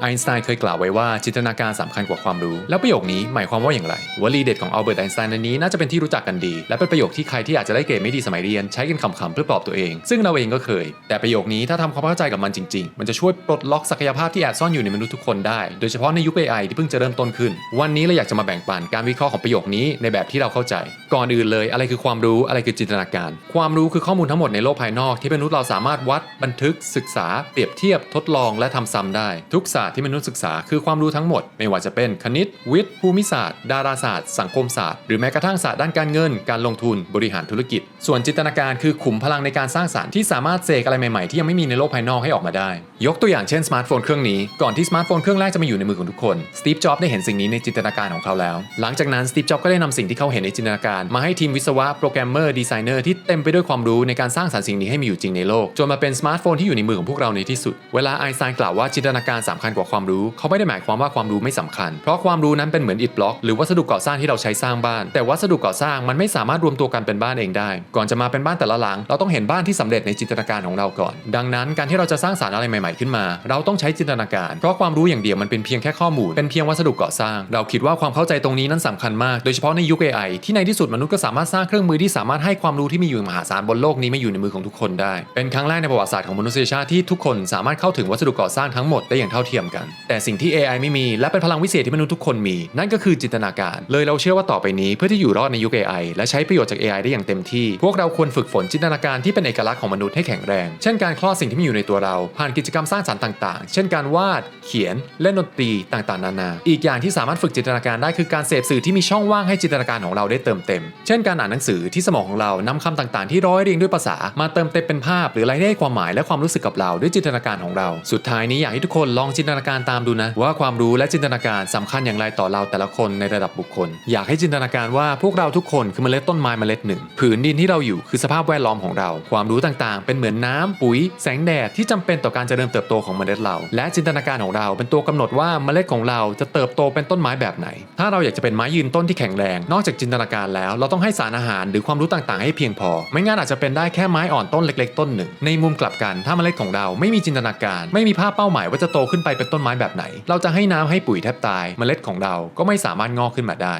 ไอน์สไตน์เคยกล่าวไว้ว่าจินตนาการสำคัญกว่าความรู้ แล้วประโยคนี้หมายความว่าอย่างไร วลีเด็ดของอัลเบิร์ตไอน์สไตน์อันนี้น่าจะเป็นที่รู้จักกันดี และเป็นประโยคที่ใครที่อาจจะได้เกรดไม่ดีสมัยเรียน ใช้กันขำๆเพื่อปลอบตัวเอง ซึ่งเราเองก็เคย แต่ประโยคนี้ถ้าทำความเข้าใจกับมันจริง ๆ มันจะช่วยปลดล็อกศักยภาพที่แอบซ่อนอยู่ในมนุษย์ทุกคนได้ โดยเฉพาะในยุค AI ที่เพิ่งจะเริ่มต้นขึ้น วันนี้เราอยากจะมาแบ่งปันการวิเคราะห์ของประโยคนี้ในแบบที่เราเข้าใจ ก่อนอื่นเลยอะไรคือความรู้อะไรคือจินตนาการ ความรู้คือข้อมูลทั้งหมดในโลกภายนอกที่มนุษย์เราสามารถวัดบันทึกศึกษาเปรียบเทียบทดลองและทำซ้ำได้ ทุกศาสตร์ที่มนุษย์ศึกษาคือความรู้ทั้งหมด ไม่ว่าจะเป็นคณิต วิทย์ ภูมิศาสตร์ ดาราศาสตร์ สังคมศาสตร์ หรือแม้กระทั่งศาสตร์ด้านการเงิน การลงทุน บริหารธุรกิจ ส่วนจินตนาการคือขุมพลังในการสร้างสรรค์ที่สามารถเสกอะไรใหม่ๆที่ยังไม่มีในโลกภายนอกให้ออกมาได้ ยกตัวอย่างเช่นสมาร์ทโฟนเครื่องนี้ ก่อนที่สมาร์ทโฟนเครื่องแรกจะมาอยู่ในมือของทุกคน สตีฟ จ็อบได้เห็นสิ่งนี้ในจินตนาการของเขาแล้ว หลังจากนั้นสตีฟ จ็อบก็ได้นำสิ่งที่เขาเห็นในจินตนาการ มาให้ทีมวิศวะ โปรแกรมเมอร์ ดีไซเนอร์ที่เต็มไปด้วยความรู้ในการสร้างสรรค์สิ่งนี้ให้มีอยู่จริงในโลก จนมาเป็นสมาร์ทโฟนที่อยู่ในมือของพวกเราในที่สุด เวลาไอน์สไตน์กล่าวว่าจินตนาการสำคัญกว่าความรู้ เขาไม่ได้หมายความว่าความรู้ไม่สำคัญ เพราะความรู้นั้นเป็นเหมือนอิฐบล็อกหรือวัสดุก่อสร้างที่เราใช้สร้างบ้าน แต่วัสดุก่อสร้างมันไม่สามารถรวมตัวกันเป็นบ้านเองได้ ก่อนจะมาเป็นบ้านแต่ละหลัง เราต้องเห็นบ้านที่สำเร็จในจินตนาการของเราก่อน ดังนั้นการที่เราจะสร้างสรรค์อะไรใหม่ๆขึ้นมา เราต้องใช้จินตนาการ เพราะความรู้อย่างเดียวมันเป็นเพียงแค่ข้อมูล เป็นเพียงวัสดุก่อสร้าง เราคิดว่าความเข้าใจตรงนี้นั้นสำคัญมาก โดยเฉพาะในยุค AI ที่ในที่สุดมนุษย์ก็สามารถสร้างเครื่องมือที่สามารถให้ความรู้ที่มีอยู่มหาศาลบนโลกนี้มาอยู่ในมือของทุกคนได้ เป็นครั้งแรกในประวัติศาสตร์ของมนุษยชาติที่ทุกคนสามารถเข้าถึงวัสดุก่อสร้างทั้งหมดได้อย่างเท่าเทียมกัน แต่สิ่งที่ AI ไม่มีและเป็นพลังวิเศษที่มนุษย์ทุกคนมี นั่นก็คือจินตนาการ เลยเราเชื่อว่าต่อไปนี้เพื่อที่อยู่รอดในยุค AI และใช้ประโยชน์จาก AI ได้อย่างเต็มที่ พวกเราควรฝึกฝนจินตนาการที่เป็นเอกลักษณ์ของมนุษย์ให้แข็งแรง เช่นการคลอดสิ่งที่มีอยู่ในตัวเรา ผ่านกิจกรรมสร้างสรรค์ต่าง ๆ เช่นการวาด เขียน เล่นดนตรีต่างๆ นานา อีกอย่างที่สามารถฝึกจินตนาการได้คือการเสพสื่อที่มีช่องว่างให้จินตนาการของเราได้เติมเต็ม เช่นการอ่านหนังสือที่สมองของเรานำคำต่างๆ ที่ร้อยเรียงด้วยภาษา มาเติมเต็มเป็นภาพ หรืออะไรที่ให้ความหมายและความรู้สึกกับเราด้วยจินตนาการของเรา สุดท้ายนี้อยากให้ทุกคนลองจินตนาการตามดูนะว่าความรู้และจินตนาการสำคัญอย่างไรต่อเราแต่ละคนในระดับบุคคล อยากให้จินตนาการว่าพวกเราทุกคนคือเมล็ดต้นไม้เมล็ดหนึ่ง ผืนดินที่เราอยู่คือสภาพแวดล้อมของเรา ความรู้ต่างๆ เป็นเหมือนน้ำปุ๋ย แสงแดดที่จำเป็นต่อการเจริญเติบโตของเมล็ดเรา และจินตนาการของเราเป็นตัวกำหนดว่าเมล็ดของเราจะเติบโตเป็นต้นไม้แบบไหน ถ้าเราอยากจะเป็นไม้ยืนต้นที่แข็งแรง นอกจากจินตนาการแล้ว เราต้องให้สารอาหารหรือความรู้ต่างๆ ให้เพียงพอ ไม่งั้นอาจจะเป็นได้แค่ไม้อ่อนต้นเล็ก ๆ ต้นหนึ่ง ในมุมกลับกันถ้าเมล็ดของเราไม่มีจินตนาการ ไม่มีภาพเป้าหมายว่าจะโตขึ้นไปเป็นต้นไม้แบบไหน เราจะให้น้ำให้ปุ๋ยแทบตายเมล็ดของเราก็ไม่สามารถงอกขึ้นมาได้